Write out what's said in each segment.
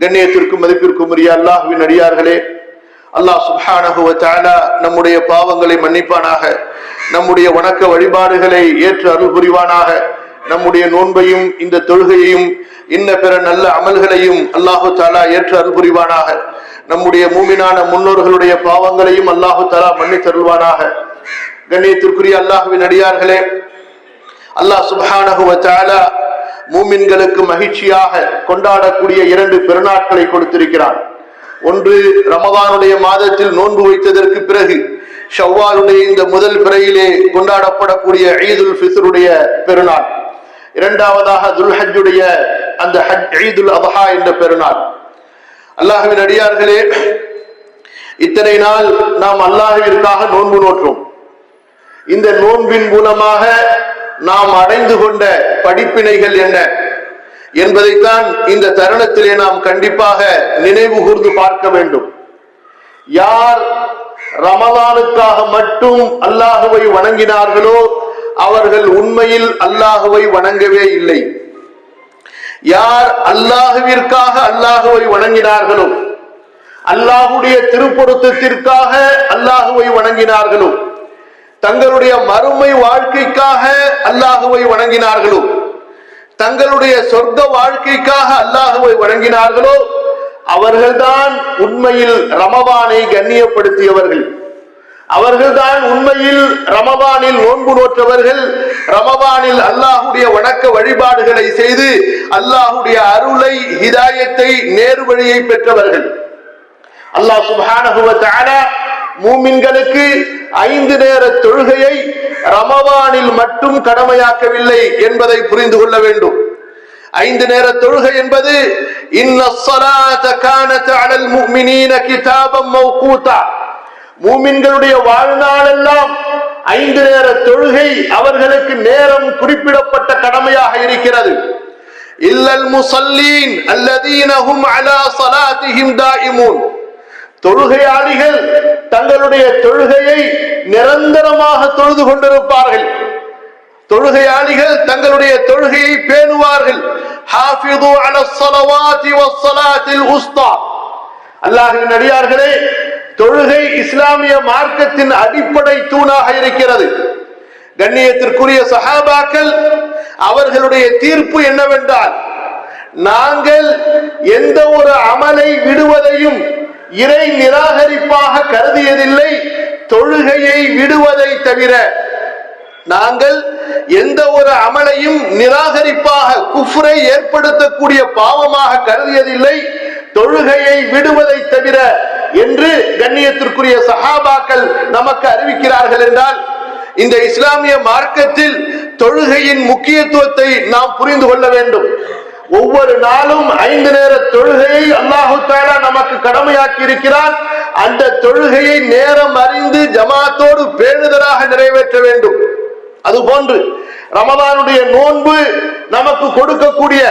கண்ணியத்திற்கும் மதிப்பிற்கும் உரிய அல்லாஹுவின் அடியார்களே அல்லாஹ் சுப்ஹானஹு நம்முடைய பாவங்களை மன்னிப்பானாக நம்முடைய வணக்க வழிபாடுகளை ஏற்று அருள் புரிவானாக. நம்முடைய நோன்பையும் இந்த தொழுகையையும் இன்ன பிற நல்ல அமல்களையும் அல்லாஹு தாலா ஏற்று அருள் புரிவானாக. நம்முடைய மூமினான முன்னோர்களுடைய பாவங்களையும் அல்லாஹு தாலா மன்னித்தருள்வானாக கண்ணியத்திற்குரிய அல்லாஹுவின் அடியார்களே அல்லாஹ் சுப்ஹானஹு வ மூமின்களுக்கு மகிழ்ச்சியாக கொண்டாடக்கூடிய இரண்டு பெருநாட்களை கொடுத்திருக்கிறான் ஒன்று ரமதானுடைய மாதத்தில் நோன்பு வைத்ததற்கு பிறகு ஷவ்வாலுடைய இந்த முதல் பிறையிலே கொண்டாடப்படக்கூடிய ஈதுல் ஃபித்ருடைய பெருநாள். இரண்டாவதாக துல்ஹஜுடைய அந்த ஹஜ் ஈதுல் அபஹா என்ற பெருநாள். அல்லாஹுவின் அடியார்களே இத்தனை நாள் நாம் அல்லாஹுவிற்காக நோன்பு நோற்றோம். இந்த நோன்பின் மூலமாக நாம் அடைந்து கொண்ட படிப்பினைகள் என்ன என்பதைத்தான் இந்த தருணத்திலே நாம் கண்டிப்பாக நினைவு கூர்ந்து பார்க்க வேண்டும். யார் ரமலானுக்காக மட்டும் அல்லாஹுவை வணங்கினார்களோ அவர்கள் உண்மையில் அல்லாஹுவை வணங்கவே இல்லை. யார் அல்லாஹுவிற்காக அல்லாஹுவை வணங்கினார்களோ அல்லாஹுடைய திருப்பொருத்தத்திற்காக அல்லாஹுவை வணங்கினார்களோ தங்களுடைய மறுமை வாழ்க்கைக்காக அல்லாஹுவை வணங்கினார்களோ? தங்களுடைய சொர்க்க வாழ்க்கைக்காக அல்லாஹுவை வணங்கினார்களோ? அவர்கள்தான் உண்மையில் ரமபானை கண்ணியப்படுத்தியவர்கள். அவர்கள்தான் உண்மையில் ரமபானில் நோன்பு நோற்றவர்கள். ரமபானில் அல்லாஹுடைய வணக்க வழிபாடுகளை செய்து அல்லாஹுடைய அருளை ஹிதாயத்தை நேர்வழியை பெற்றவர்கள். அல்லாஹ் சுப்ஹானஹு மூமின்களுக்கு ஐந்து நேர தொழுகையை ரமவானில் மட்டும் கடமையாக்கவில்லை என்பதை புரிந்து கொள்ள வேண்டும். ஐந்து நேர தொழுகை என்பது இன்ன கிதாபம் மூமின்களுடைய வாழ்நாளெல்லாம் ஐந்து நேர தொழுகை அவர்களுக்கு நேரம் குறிப்பிடப்பட்ட கடமையாக இருக்கிறது. இல்லல் முசல்லீன் அல்லதீனஹும் அலா சலாத்திஹிம் தாயிமூன் தொழுகையாளிகள் தங்களுடைய தொழுகையை நிரந்தரமாக தொழுது கொண்டிருப்பார்கள். தொழுகையாளிகள் தங்களுடைய தொழுகையை பேணுவார்கள். ஹாஃபிது உஸ்தா. அடியார்களே தொழுகை இஸ்லாமிய மார்க்கத்தின் அடிப்படை தூணாக இருக்கிறது. கண்ணியத்திற்குரிய சஹாபாக்கள் அவர்களுடைய தீர்ப்பு என்னவென்றால் நாங்கள் எந்த ஒரு அமலை விடுவதையும் இறை நிராகரிப்பாக கருதியதில்லை தொழுகையை விடுவதை தவிர. நாங்கள் எந்த ஒரு அமலையும் நிராகரிப்பாக குஃப்ரை ஏற்படுத்தக்கூடிய பாவமாக கருதியதில்லை தொழுகையை விடுவதை தவிர என்று கண்ணியத்திற்குரிய சஹாபாக்கள் நமக்கு அறிவிக்கிறார்கள் என்றால் இந்த இஸ்லாமிய மார்க்கத்தில் தொழுகையின் முக்கியத்துவத்தை நாம் புரிந்து கொள்ள வேண்டும். ஒவ்வொரு நாளும் ஐந்து நேர தொழுகையை அல்லாஹு தாலா நமக்கு கடமையாக்கி இருக்கிறார் அந்த தொழுகையை நேரம் அறிந்து ஜமாத்தோடு பேணுதலாக நிறைவேற்ற வேண்டும். அதுபோன்று ரமதானுடைய நோன்பு நமக்கு கொடுக்கக்கூடிய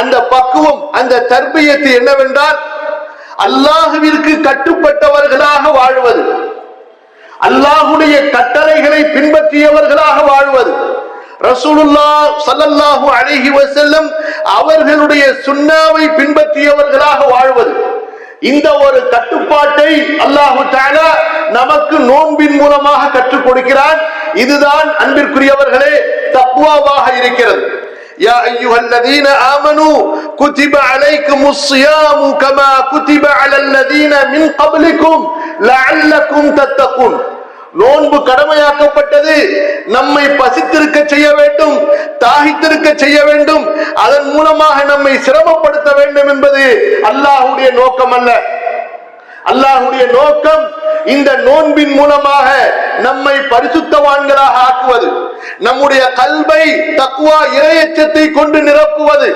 அந்த பக்குவம் அந்த தர்பியத்து என்னவென்றால் அல்லாஹுவிற்கு கட்டுப்பட்டவர்களாக வாழ்வது. அல்லாஹுடைய கட்டளைகளை பின்பற்றியவர்களாக வாழ்வது. ரசூலுல்லா சல்லல்லாஹு அலைஹி வஸல்லம் அவர்களுடைய சுன்னாவை பின்பற்றியவர்களாக வாழ்வது இந்த ஒரு கட்டுப்பாட்டை அல்லாஹு தஆலா நமக்கு நோன்பின் மூலமாக கற்றுக் கொடுக்கிறான் இதுதான் அன்பிற்குரியவர்களே தக்வாவாக இருக்கிறது يا أيها الذين آمنوا كتب عليكم الصيام كما كتب على الذين من قبلكم لعلكم تتقون நோன்பு கடமையாக்கப்பட்டது. நம்மை பசித்திருக்க செய்ய வேண்டும் தாகித்திருக்க செய்ய வேண்டும். அதன் மூலமாக நம்மை சிரமப்படுத்த வேண்டும் என்பது அல்லாஹுடைய நோக்கம் அல்ல அல்லாஹுடைய நோக்கம் இந்த நோன்பின் மூலமாக நம்மை பரிசுத்தவான்களாக ஆக்குவது. நம்முடைய கல்வை தக்குவா இரையச்சத்தை கொண்டு நிரப்புவது.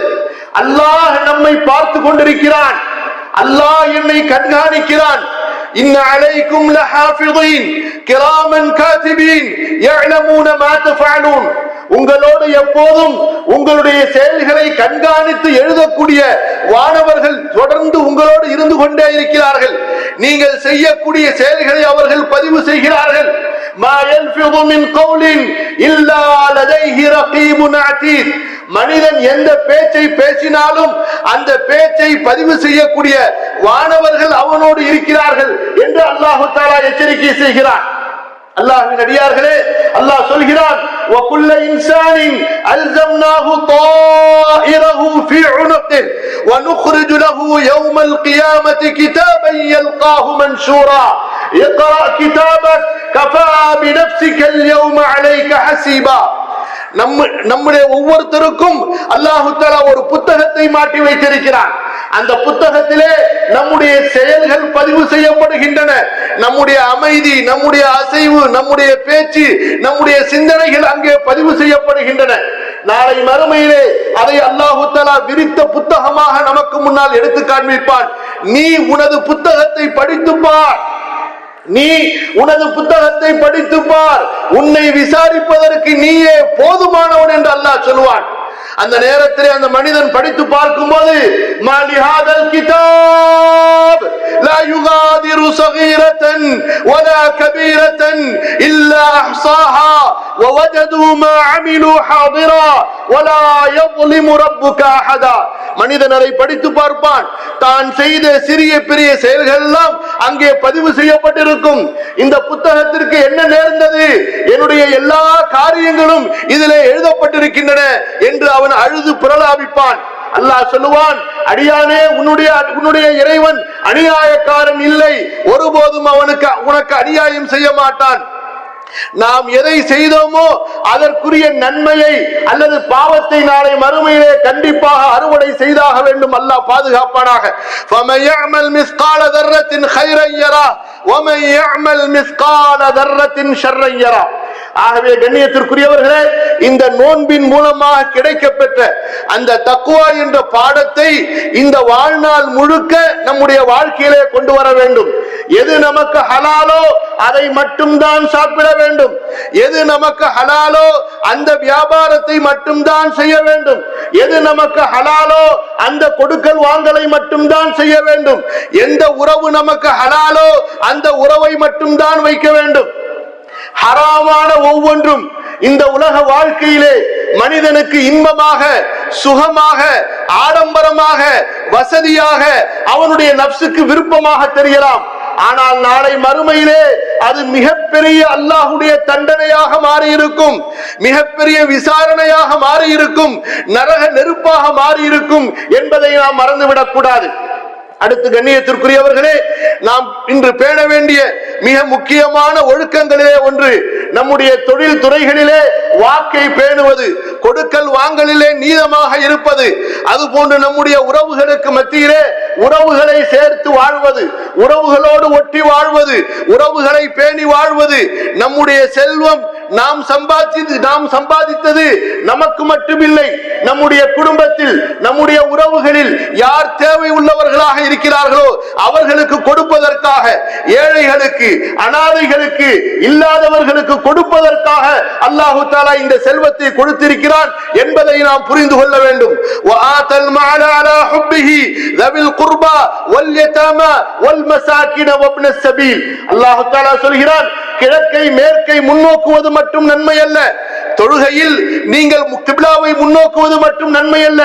அல்லாஹ் நம்மை பார்த்து கொண்டிருக்கிறான். அல்லாஹ் என்னை கண்காணிக்கிறான். إن عليكم لحافظين كراما كاتبين يعلمون ما تفعلون உங்களோடு எப்போதும் உங்களுடைய செயல்களை கண்காணித்து எழுதக்கூடிய வானவர்கள் தொடர்ந்து உங்களோடு இருந்து கொண்டே இருக்கிறார்கள் நீங்கள் செய்யக்கூடிய செயல்களை அவர்கள் பதிவு செய்கிறார்கள் ما يلفظ من قول إلا لديه رقيب عتيد மனிதன் எந்த பேச்சை பேசினாலும் அந்த பேச்சை பதிவு செய்யக்கூடிய வானவர்கள் அவனோடு இருக்கிறார்கள் என்று அல்லாஹு தாலா எச்சரிக்கை செய்கிறான் அல்லாஹ்வின் அடியார்களே அல்லாஹ் சொல்கிறான் وكل انسان الزمناه طائره في عنقه ونخرج له يوم القيامه كتابا يلقاه منشورا اقرا كتابك كفى بنفسك اليوم عليك حسيبا நம்ம நம்முடைய ஒவ்வொருத்தருக்கும் அல்லாஹு தாலா ஒரு புத்தகத்தை மாட்டி வைத்திருக்கிறான் அந்த புத்தகத்திலே நம்முடைய செயல்கள் பதிவு செய்யப்படுகின்றன. நம்முடைய அமைதி நம்முடைய அசைவு நம்முடைய பேச்சு நம்முடைய சிந்தனைகள் அங்கே பதிவு செய்யப்படுகின்றன. நாளை மறுமையிலே அதை அல்லாஹு தலா விரித்த புத்தகமாக நமக்கு முன்னால் எடுத்து காண்பிப்பான். நீ உனது புத்தகத்தை படித்துப்பார் நீ உனது புத்தகத்தை படித்துப்பார் உன்னை விசாரிப்பதற்கு நீயே போதுமானவன் என்று அல்லாஹ் சொல்வான் அந்த நேரத்திலே அந்த மனிதன் படித்து பார்க்கும்போது மாலிஹாதல் கிதாப் லா யுகாதிரு சகீரத்தன் ولا كبيرة إلا أحصاها ووجدوا ما عملوا حاضرا ولا يظلم ربك أحدا மனிதன் அதை படித்து பார்ப்பான். தான் செய்த சிறிய பெரிய செயல்கள் எல்லாம் அங்கே பதிவு செய்யப்பட்டிருக்கும். இந்த புத்தகத்திற்கு என்ன நேர்ந்தது? என்னுடைய எல்லா காரியங்களும் இதிலே எழுதப்பட்டிருக்கின்றன என்று அவன் அழுது பிரலாபிப்பான் அல்லாஹ் சொல்லுவான் அடியானே உன்னுடைய உன்னுடைய இறைவன் அநியாயக்காரன் இல்லை. ஒருபோதும் அவனுக்கு உனக்கு அநியாயம் செய்ய மாட்டான். நாம் எதை செய்தோமோ அதற்குரிய நன்மையை அல்லது பாவத்தை நாளை மறுமையிலே கண்டிப்பாக அறுவடை செய்தாக வேண்டும். அல்லாஹ் பாதுகாப்பானாக. ஆகவே கண்ணியத்திற்குரியவர்களே இந்த நோன்பின் மூலமாக கிடைக்க அந்த தக்குவா என்ற பாடத்தை இந்த வாழ்நாள் முழுக்க நம்முடைய வாழ்க்கையிலே கொண்டு வர வேண்டும். எது நமக்கு ஹலாலோ அதை மட்டும்தான் சாப்பிட வேண்டும். எது நமக்கு ஹலாலோ அந்த வியாபாரத்தை மட்டும்தான் செய்ய வேண்டும். எது நமக்கு ஹலாலோ அந்த கொடுக்கல் வாங்கலை மட்டும்தான் செய்ய வேண்டும். எந்த உறவு நமக்கு ஹலாலோ அந்த உறவை மட்டும்தான் வைக்க வேண்டும். ஹராமான ஒவ்வொன்றும் இந்த உலக வாழ்க்கையிலே மனிதனுக்கு இன்பமாக சுகமாக ஆடம்பரமாக வசதியாக அவனுடைய நப்சுக்கு விருப்பமாக தெரியலாம். ஆனால் நாளை மறுமையிலே அது மிகப்பெரிய அல்லாஹுடைய தண்டனையாக மாறி இருக்கும் மிகப்பெரிய விசாரணையாக மாறி இருக்கும் நரக நெருப்பாக மாறியிருக்கும் என்பதை நாம் மறந்துவிடக் கூடாது அடுத்து கண்ணியத்திற்குரியவர்களே நாம் இன்று பேண வேண்டிய மிக முக்கியமான ஒழுக்கங்களிலே ஒன்று நம்முடைய தொழில் துறைகளிலே வாக்கை பேணுவது கொடுக்கல் வாங்கலிலே நீதமாக இருப்பது அதுபோன்று நம்முடைய உறவுகளுக்கு மத்தியிலே உறவுகளை சேர்த்து வாழ்வது உறவுகளோடு ஒட்டி வாழ்வது உறவுகளை பேணி வாழ்வது நம்முடைய செல்வம் நாம் சம்பாதித்து நாம் சம்பாதித்தது நமக்கு மட்டுமில்லை. நம்முடைய குடும்பத்தில் நம்முடைய உறவுகளில் யார் தேவை உள்ளவர்களாக இருக்கிறார்களோ அவர்களுக்கு கொடுப்பதற்காக ஏழைகளுக்கு அனாதைகளுக்கு இல்லாதவர்களுக்கு கொடுப்பதற்காக அல்லாஹு தாலா இந்த செல்வத்தை கொடுத்திருக்கிறான் என்பதை நாம் புரிந்து கொள்ள வேண்டும். அல்லாஹு சொல்கிறான் கிழக்கை மேற்கை முன்னோக்குவது மட்டும் நன்மை அல்ல. தொழுகையில் நீங்கள் கிபிலாவை முன்னோக்குவது மட்டும் நன்மை அல்ல.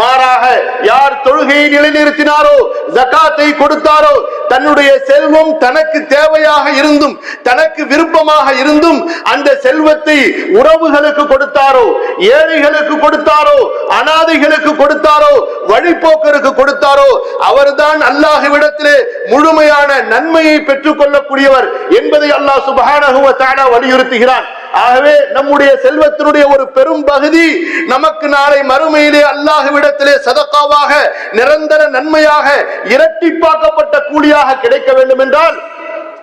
மாறாக யார் தொழுகையை நிலைநிறுத்தினாரோ ஜகாத்தை கொடுத்தாரோ தன்னுடைய செல்வம் தனக்கு தேவையாக இருந்தும் தனக்கு விருப்பமாக இருந்தும் அந்த செல்வத்தை உறவுகளுக்கு கொடுத்தாரோ ஏழைகளுக்கு கொடுத்தாரோ அனாதைகளுக்கு கொடுத்தாரோ வழிபோக்கருக்கு கொடுத்தாரோ அவர்தான் அல்லாஹுவிடத்திலே முழுமையான நன்மையை பெற்றுக் கொள்ளக்கூடியவர் என்பதை அல்லாஹ் சுபஹானஹு தானா வலியுறுத்துகிறான். ஆகவே நம்முடைய செல்வத்தினுடைய ஒரு பெரும் பகுதி நமக்கு நாளை மறுமையிலே அல்லாஹுவிடத்திலே சதக்காவாக நிரந்தர நன்மையாக இரட்டிப்பாக்கப்பட்ட கூலியாக கிடைக்க வேண்டும் என்றால்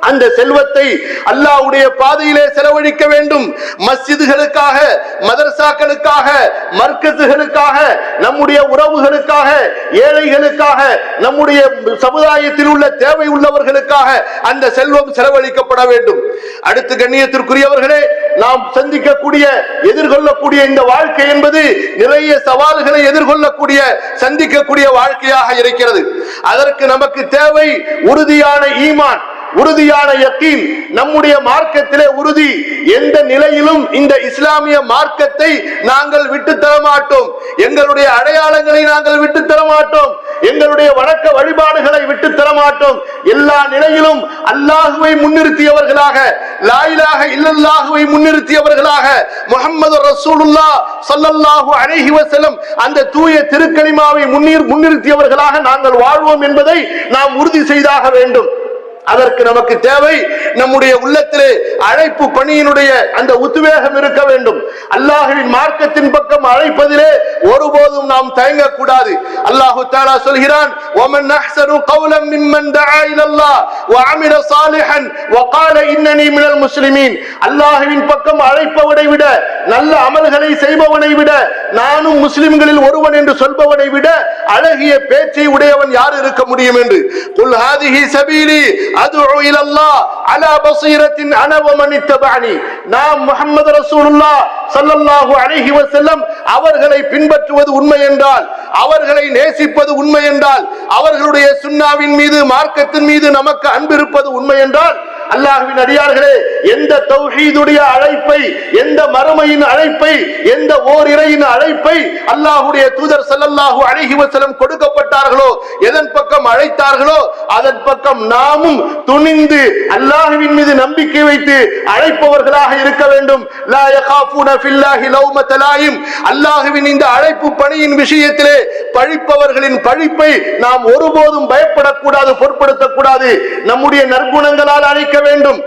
அந்த செல்வத்தை அல்லாஹ்வுடைய பாதையிலே செலவழிக்க வேண்டும். மஸ்ஜிதுகளுக்காக மதரசாக்களுக்காக மர்க்கசுகளுக்காக நம்முடைய உறவுகளுக்காக ஏழைகளுக்காக நம்முடைய சமுதாயத்தில் உள்ள தேவை உள்ளவர்களுக்காக அந்த செல்வம் செலவழிக்கப்பட வேண்டும். அடுத்து கண்ணியத்திற்குரியவர்களே நாம் சந்திக்கக்கூடிய எதிர்கொள்ளக்கூடிய இந்த வாழ்க்கை என்பது நிறைய சவால்களை எதிர்கொள்ளக்கூடிய சந்திக்கக்கூடிய வாழ்க்கையாக இருக்கிறது. அதற்கு நமக்கு தேவை உறுதியான ஈமான். உறுதியான யக்கீன் நம்முடைய மார்க்கத்திலே உறுதி. எந்த நிலையிலும் இந்த இஸ்லாமிய மார்க்கத்தை நாங்கள் விட்டு தர மாட்டோம். எங்களுடைய அடையாளங்களை நாங்கள் விட்டு தர மாட்டோம். எங்களுடைய வணக்க வழிபாடுகளை விட்டு தர மாட்டோம். எல்லா நிலையிலும் அல்லாஹுவை முன்னிறுத்தியவர்களாக லாயிலாக இல்லல்லாஹுவை முன்னிறுத்தியவர்களாக முகமது ரசூலுல்லா சல்லல்லாஹு அலைஹி வஸல்லம் அந்த தூய திருக்கணிமாவை முன்னிறுத்தியவர்களாக நாங்கள் வாழ்வோம் என்பதை நாம் உறுதி செய்தாக வேண்டும். அதற்கு நமக்கு தேவை நம்முடைய உள்ளத்திலே அழைப்பு பணியினுடைய அந்த உத்வேகம் இருக்க வேண்டும் அல்லாஹுவின் மார்க்கத்தின் பக்கம் அழைப்பதிலே ஒருபோதும் நாம் தயங்கக்கூடாது அல்லாஹு தாலா சொல்கிறான் ومن احسن قولا ممن دعا الى الله وعمل صالحا وقال انني من المسلمين அல்லாஹ்வின் பக்கம் அழைப்பவனை விட நல்ல அமல்களை செய்பவனை விட நானும் முஸ்லிம்களில் ஒருவன் என்று சொல்பவனை விட அழகிய பேச்சை உடையவன் யார் இருக்க முடியும் என்று குல் ஹாதிஹி சபீலி அதுஉ இலல்லாஹ் அலா பஸீரத்தின் அன வமன் இத்தபஅனி நாம் முஹம்மது ரசூலுல்லாஹ் ஸல்லல்லாஹு அலைஹி வஸல்லம் அவர்களை பின்பற்றுவது உண்மை என்றால் அவர்களை நேசிப்பது உண்மை என்றால் அவர்களுடைய சுன்னாவின் மீது மார்க்கத்தின் மீது நமக்கு அன்பு இருப்பது உண்மை என்றால் அல்லாஹுவின் அடியார்களே எந்த தௌஹீதுடைய அழைப்பை எந்த மறுமையின் அழைப்பை எந்த ஓர் இறையின் அழைப்பை அல்லாஹுடைய தூதர் ஸல்லல்லாஹு அழகி வசலம் கொடுக்கப்பட்டார்களோ எதன் பக்கம் அழைத்தார்களோ அதன் பக்கம் நாமும் துணிந்து அல்லாஹுவின் மீது நம்பிக்கை வைத்து அழைப்பவர்களாக இருக்க வேண்டும். அல்லாஹுவின் இந்த அழைப்பு பணியின் விஷயத்திலே பழிப்பவர்களின் பழிப்பை நாம் ஒருபோதும் பயப்படக்கூடாது பொருட்படுத்தக்கூடாது. நம்முடைய நற்குணங்களால் அழைக்க வேண்டும்.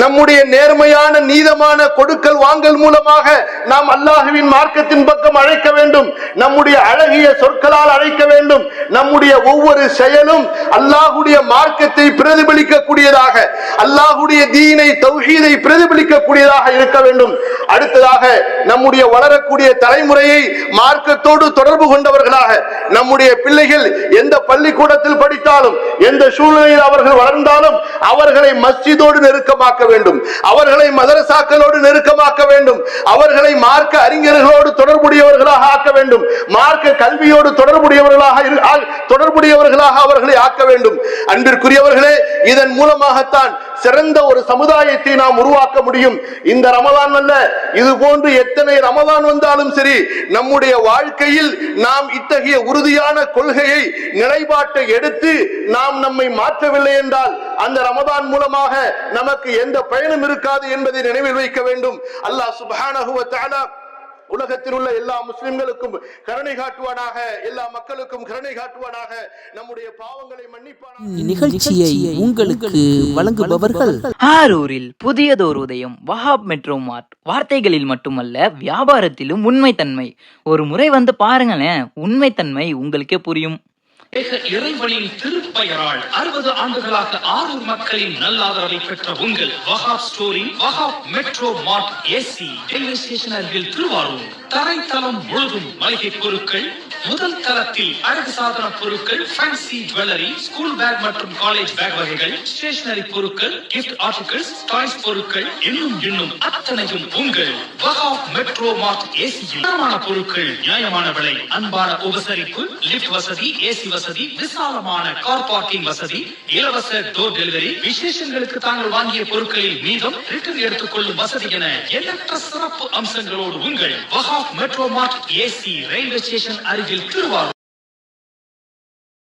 நம்முடைய நேர்மையான நீதமான கொடுக்கல் வாங்கல் மூலமாக நாம் அல்லாஹுவின் மார்க்கத்தின் பக்கம் அழைக்க வேண்டும். நம்முடைய அழகிய சொற்களால் அழைக்க வேண்டும். நம்முடைய ஒவ்வொரு செயலும் அல்லாஹுடைய மார்க்கத்தை பிரதிபலிக்க கூடியதாக அல்லாஹுடைய தீனை தௌஹீதை பிரதிபலிக்க கூடியதாக இருக்க வேண்டும். அடுத்ததாக நம்முடைய வளரக்கூடிய தலைமுறையை மார்க்கத்தோடு தொடர்பு கொண்டவர்களாக நம்முடைய பிள்ளைகள் எந்த பள்ளிக்கூடத்தில் படித்தாலும் எந்த சூழ்நிலையில் அவர்கள் வளர்ந்தாலும் அவர்களை மஸ்ஜிதோடு நெருக்கமாக்க வேண்டும். அவர்களை மதரசாக்களோடு நெருக்கமாக்க வேண்டும். அவர்களை மார்க்க அறிஞர்களோடு தொடர்புடையவர்களாக ஆக்க வேண்டும். மார்க்க கல்வியோடு தொடர்புடையவர்களாக தொடர்புடையவர்களாக அவர்களை ஆக்க வேண்டும். அன்பிற்குரியவர்களே இதன் மூலமாகத்தான் சிறந்த ஒரு சமுதாயத்தை நாம் உருவாக்க முடியும். இந்த ரமதான் அல்ல இது போன்று எத்தனை ரமதான் வந்தாலும் சரி நம்முடைய வாழ்க்கையில் நாம் இத்தகைய உறுதியான கொள்கையை நிலைப்பாட்டை எடுத்து நாம் நம்மை மாற்றவில்லை என்றால் அந்த ரமதான் மூலமாக நமக்கு எந்த பயனும் இருக்காது என்பதை நினைவில் வைக்க வேண்டும். அல்லாஹ் சுபானகுவ வ உலகத்தில் உள்ள எல்லா முஸ்லிம்களுக்கும் கருணை காட்டுவானாக எல்லா மக்களுக்கும் கருணை காட்டுவானாக நம்முடைய பாவங்களை மன்னிப்பானாக. இந்நிகழ்ச்சியை உங்களுக்கு வழங்குபவர்கள் ஆரூரில் புதியதோர் உதயம் வஹாப் மெட்ரோ மார்ட். வார்த்தைகளில் மட்டுமல்ல வியாபாரத்திலும் உண்மைத்தன்மை. ஒரு முறை வந்து பாருங்களேன் உண்மைத்தன்மை உங்களுக்கே புரியும். இறைவனின் திருப்பெயரால் அறுபது ஆண்டுகளாக ஆரூர் மக்களின் நல்லாதரவை பெற்ற உங்கள் Vaha story Vaha metro mart AC railway station அருகில் திருவாரூர். தரைத்தளம் முழுதும் மளிகை பொருட்கள் முதல் தளத்தில் அழகு சாதன பொருட்கள் ஃபேன்சி ஜுவல்லரி ஸ்கூல் பேக் மற்றும் காலேஜ் பேக் வகைகள் ஸ்டேஷனரி பொருட்கள் கிஃப்ட் ஆர்டிகல்ஸ் டாய்ஸ் பொருட்கள் இன்னும் இன்னும் அத்தனையும் உங்கள் மெட்ரோ மார்ட் ஏசி தரமான பொருட்கள் நியாயமான விலை அன்பான உபசரிப்பு லிப்ட் வசதி ஏசி வசதி விசாலமான கார் பார்க்கிங் வசதி இலவச டோர் டெலிவரி விசேஷங்களுக்கு தாங்கள் வாங்கிய பொருட்களில் மீதம் ரிட்டர்ன் எடுத்துக்கொள்ளும் வசதி என எண்ணற்ற சிறப்பு அம்சங்களோடு உங்கள் Vaha metro mart AC railway station அருகில் திருவாரூர்.